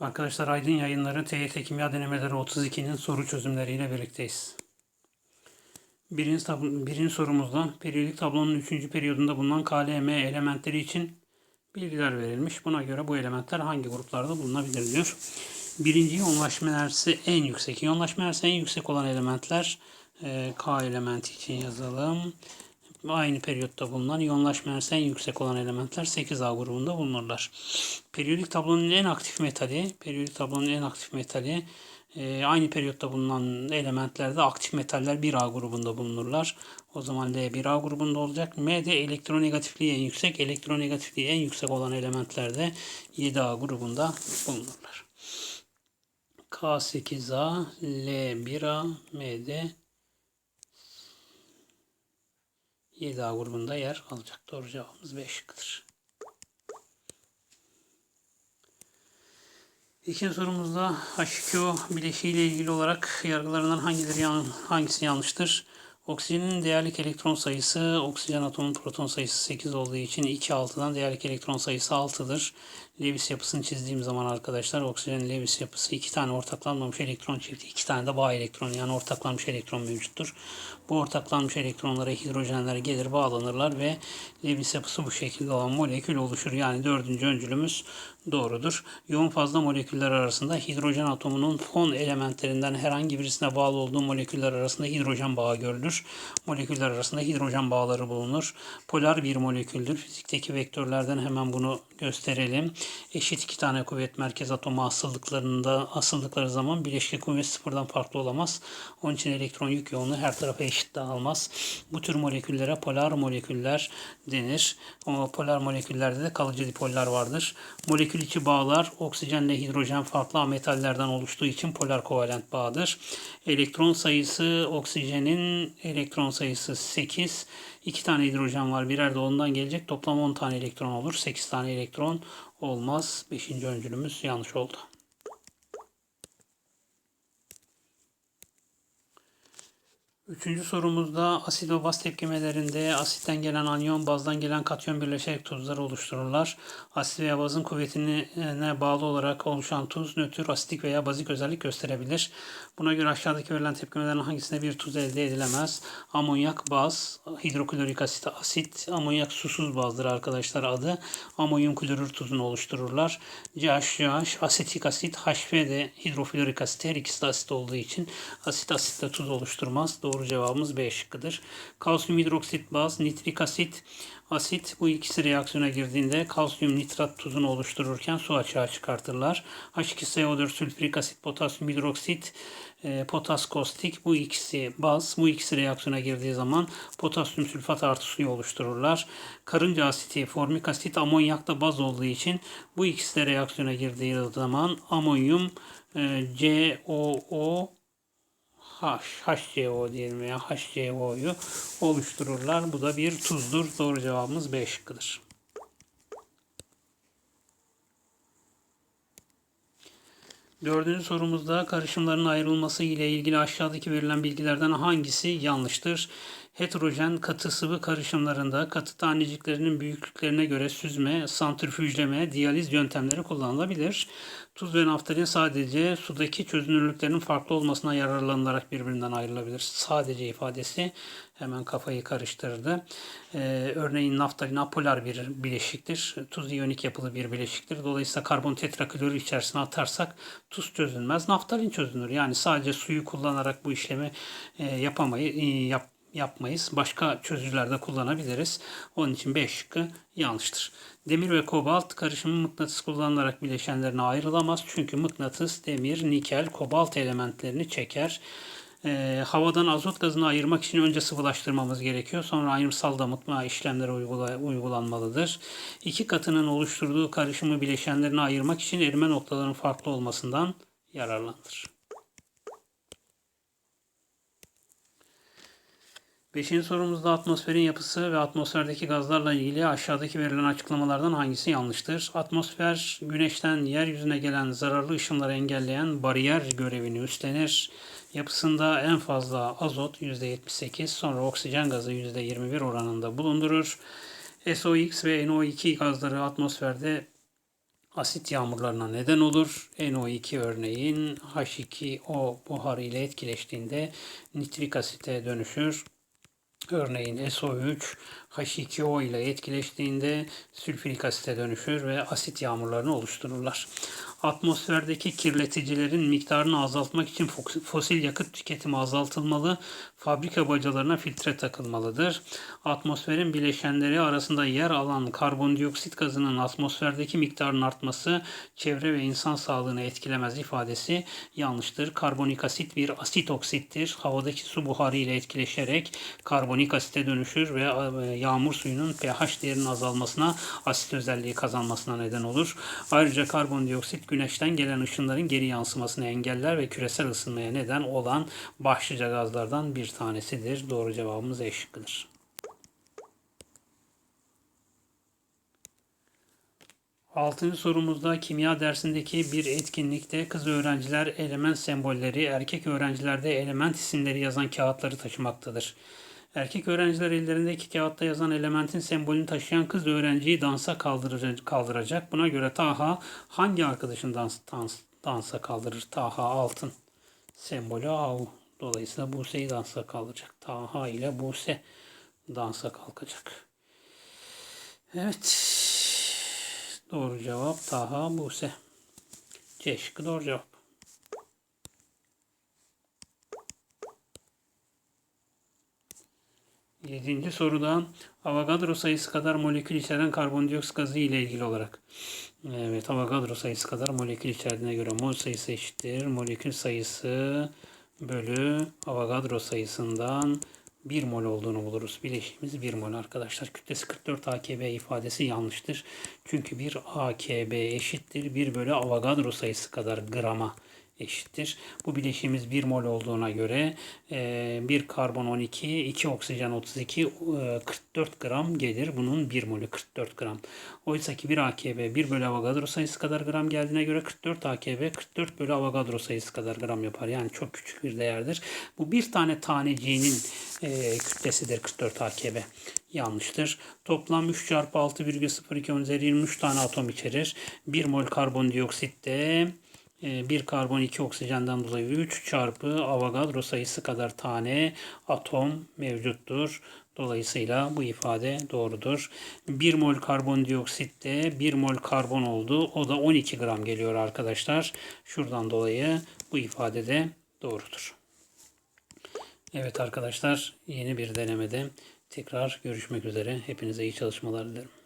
Arkadaşlar Aydın Yayınları TYT Kimya Denemeleri 32'nin soru çözümleriyle birlikteyiz. Birinci, tab- birinci sorumuzda periyodik tablonun 3. periyodunda bulunan KLM elementleri için bilgiler verilmiş. Buna göre bu elementler hangi gruplarda bulunabilir diyor. Birinci yoğunlaşma enerjisi en yüksek. Yoğunlaşma enerjisi en yüksek olan elementler e, K elementi için yazalım. Aynı periyotta bulunan iyonlaşma enerjisi en yüksek olan elementler 8A grubunda bulunurlar. Periyodik tablonun en aktif metali, periyodik tablonun en aktif metali e, aynı periyotta bulunan elementlerde aktif metaller 1A grubunda bulunurlar. O zaman L 1A grubunda olacak. M de elektronegatifliği en yüksek. Elektronegatifliği en yüksek olan elementlerde 7A grubunda bulunurlar. K8A, L1A, M de 7A grubunda yer alacak. Doğru cevabımız B şıkkıdır. İkinci sorumuzda H2O bileşiği ile ilgili olarak yargılarından hangileri yan, hangisi yanlıştır? Oksijenin değerlik elektron sayısı, oksijen atomunun proton sayısı 8 olduğu için 2 6'dan değerlik elektron sayısı 6'dır. Lewis yapısını çizdiğim zaman arkadaşlar oksijenin Lewis yapısı iki tane ortaklanmamış elektron çifti, iki tane de bağ elektron yani ortaklanmış elektron mevcuttur. Bu ortaklanmış elektronlara hidrojenler gelir bağlanırlar ve Lewis yapısı bu şekilde olan molekül oluşur. Yani dördüncü öncülümüz doğrudur. Yoğun fazla moleküller arasında hidrojen atomunun fon elementlerinden herhangi birisine bağlı olduğu moleküller arasında hidrojen bağı görülür. Moleküller arasında hidrojen bağları bulunur. Polar bir moleküldür. Fizikteki vektörlerden hemen bunu gösterelim. Eşit iki tane kuvvet merkez atomu asıldıklarında asıldıkları zaman bileşke kuvvet sıfırdan farklı olamaz. Onun için elektron yük yoğunluğu her tarafa eşit dağılmaz. Bu tür moleküllere polar moleküller denir. O polar moleküllerde de kalıcı dipoller vardır. Molekül içi bağlar oksijenle hidrojen farklı metallerden oluştuğu için polar kovalent bağdır. Elektron sayısı oksijenin elektron sayısı 8. 2 tane hidrojen var. Birer de ondan gelecek. Toplam 10 tane elektron olur. 8 tane elektron olmaz. 5. öncülümüz yanlış oldu. Üçüncü sorumuzda asit ve baz tepkimelerinde asitten gelen anyon, bazdan gelen katyon birleşerek tuzları oluştururlar. Asit veya bazın kuvvetine bağlı olarak oluşan tuz nötr, asitik veya bazik özellik gösterebilir. Buna göre aşağıdaki verilen tepkimelerin hangisinde bir tuz elde edilemez? Amonyak baz, hidroklorik asit asit, amonyak susuz bazdır arkadaşlar adı. Amonyum klorür tuzunu oluştururlar. CH, asetik asit, HF de hidroflorik asit her ikisi de asit olduğu için asit asitle tuz oluşturmaz. Doğru cevabımız B şıkkıdır. Kalsiyum hidroksit baz, nitrik asit, asit bu ikisi reaksiyona girdiğinde kalsiyum nitrat tuzunu oluştururken su açığa çıkartırlar. H2SO4 sülfürik asit, potasyum hidroksit, e, potas kostik bu ikisi baz. Bu ikisi reaksiyona girdiği zaman potasyum sülfat artı suyu oluştururlar. Karınca asiti, formik asit amonyak da baz olduğu için bu ikisi de reaksiyona girdiği zaman amonyum e, COO H, HCO diyelim veya HCO'yu oluştururlar. Bu da bir tuzdur. Doğru cevabımız B şıkkıdır. Dördüncü sorumuzda karışımların ayrılması ile ilgili aşağıdaki verilen bilgilerden hangisi yanlıştır? Heterojen katı sıvı karışımlarında katı taneciklerinin büyüklüklerine göre süzme, santrifüjleme, diyaliz yöntemleri kullanılabilir. Tuz ve naftalin sadece sudaki çözünürlüklerinin farklı olmasına yararlanılarak birbirinden ayrılabilir. Sadece ifadesi hemen kafayı karıştırdı. Ee, örneğin naftalin apolar bir bileşiktir. Tuz iyonik yapılı bir bileşiktir. Dolayısıyla karbon tetraklorür içerisine atarsak tuz çözülmez. Naftalin çözünür. Yani sadece suyu kullanarak bu işlemi e, yapamayız. E, yap, yapmayız. Başka çözücülerde kullanabiliriz. Onun için B şıkkı yanlıştır. Demir ve kobalt karışımı mıknatıs kullanılarak bileşenlerine ayrılamaz. Çünkü mıknatıs demir, nikel, kobalt elementlerini çeker. E, havadan azot gazını ayırmak için önce sıvılaştırmamız gerekiyor. Sonra ayrımsal damıtma işlemleri uygula, uygulanmalıdır. İki katının oluşturduğu karışımı bileşenlerine ayırmak için erime noktalarının farklı olmasından yararlanır. Beşinci sorumuzda atmosferin yapısı ve atmosferdeki gazlarla ilgili aşağıdaki verilen açıklamalardan hangisi yanlıştır? Atmosfer güneşten yeryüzüne gelen zararlı ışınları engelleyen bariyer görevini üstlenir. Yapısında en fazla azot %78, sonra oksijen gazı %21 oranında bulundurur. SOx ve NO2 gazları atmosferde asit yağmurlarına neden olur. NO2 örneğin H2O buharı ile etkileştiğinde nitrik asite dönüşür. Örneğin SO3 H2O ile etkileştiğinde sülfürik asite dönüşür ve asit yağmurlarını oluştururlar. Atmosferdeki kirleticilerin miktarını azaltmak için fos- fosil yakıt tüketimi azaltılmalı, fabrika bacalarına filtre takılmalıdır. Atmosferin bileşenleri arasında yer alan karbondioksit gazının atmosferdeki miktarının artması çevre ve insan sağlığını etkilemez ifadesi yanlıştır. Karbonik asit bir asit oksittir. Havadaki su buharı ile etkileşerek karbonik asite dönüşür ve e, yağmur suyunun pH değerinin azalmasına, asit özelliği kazanmasına neden olur. Ayrıca karbondioksit güneşten gelen ışınların geri yansımasını engeller ve küresel ısınmaya neden olan başlıca gazlardan bir tanesidir. Doğru cevabımız E şıkkıdır. Altıncı sorumuzda kimya dersindeki bir etkinlikte kız öğrenciler element sembolleri, erkek öğrencilerde element isimleri yazan kağıtları taşımaktadır. Erkek öğrenciler ellerindeki kağıtta yazan elementin sembolünü taşıyan kız öğrenciyi dansa kaldıracak. Buna göre Taha hangi arkadaşın dans, dans, dansa kaldırır? Taha altın sembolü av. Dolayısıyla Buse'yi dansa kaldıracak. Taha ile Buse dansa kalkacak. Evet. Doğru cevap Taha Buse. C şıkkı doğru cevap. Yedinci soruda Avogadro sayısı kadar molekül içeren karbondioksit gazı ile ilgili olarak. Evet, Avogadro sayısı kadar molekül içerdiğine göre mol sayısı eşittir. Molekül sayısı bölü Avogadro sayısından 1 mol olduğunu buluruz. Bileşiğimiz 1 mol arkadaşlar. Kütlesi 44 AKB ifadesi yanlıştır. Çünkü 1 AKB eşittir 1 bölü Avogadro sayısı kadar grama eşittir. Bu bileşiğimiz 1 mol olduğuna göre 1 karbon 12, 2 oksijen 32, e, 44 gram gelir. Bunun 1 molü 44 gram. Oysa ki 1 AKB 1 bölü Avogadro sayısı kadar gram geldiğine göre 44 AKB 44 bölü Avogadro sayısı kadar gram yapar. Yani çok küçük bir değerdir. Bu bir tane taneciğinin e, kütlesidir 44 AKB. Yanlıştır. Toplam 3 çarpı 6,02 10 üzeri 23 tane atom içerir. 1 mol karbondioksitte 1 karbon 2 oksijenden dolayı 3 çarpı Avogadro sayısı kadar tane atom mevcuttur. Dolayısıyla bu ifade doğrudur. 1 mol karbondioksitte 1 mol karbon oldu. O da 12 gram geliyor arkadaşlar. Şuradan dolayı bu ifade de doğrudur. Evet arkadaşlar yeni bir denemede tekrar görüşmek üzere. Hepinize iyi çalışmalar dilerim.